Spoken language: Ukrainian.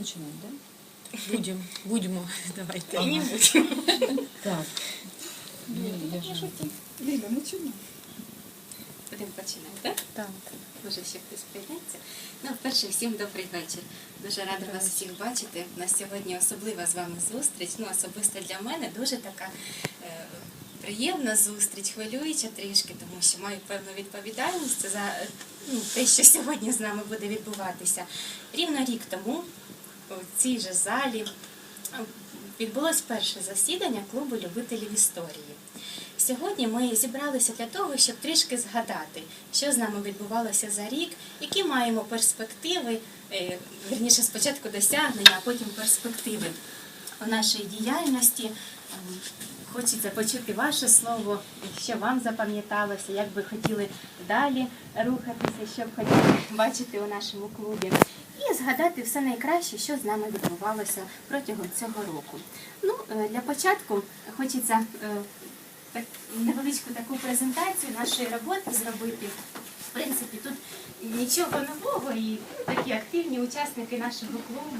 начинать, да? Будем, будемо. Давайте. Не будемо. Так. Ну, же... Ліля, починай. Будемо починати, так? Так. Може, ще хтось прийдеться. Ну, вперше, всім добрий вечір. Дуже рада вас всіх бачити. У нас сьогодні особлива з вами зустріч. Ну, особисто для мене дуже така е, приємна зустріч, хвилююча трішки, тому що маю певну відповідальність за е, ну, те, що сьогодні з нами буде відбуватися. Рівно рік тому у цій же залі відбулось перше засідання клубу любителів історії. Сьогодні ми зібралися для того, щоб трішки згадати, що з нами відбувалося за рік, які маємо перспективи, е, верніше спочатку досягнення, а потім перспективи у нашій діяльності. Хочеться почути ваше слово, що вам запам'яталося, як би хотіли далі рухатися, що б хотіли бачити у нашому клубі. І згадати все найкраще, що з нами відбувалося протягом цього року. Ну, е, для початку хочеться е, невеличку таку презентацію нашої роботи зробити. В принципі, тут нічого нового і такі активні учасники нашого клубу.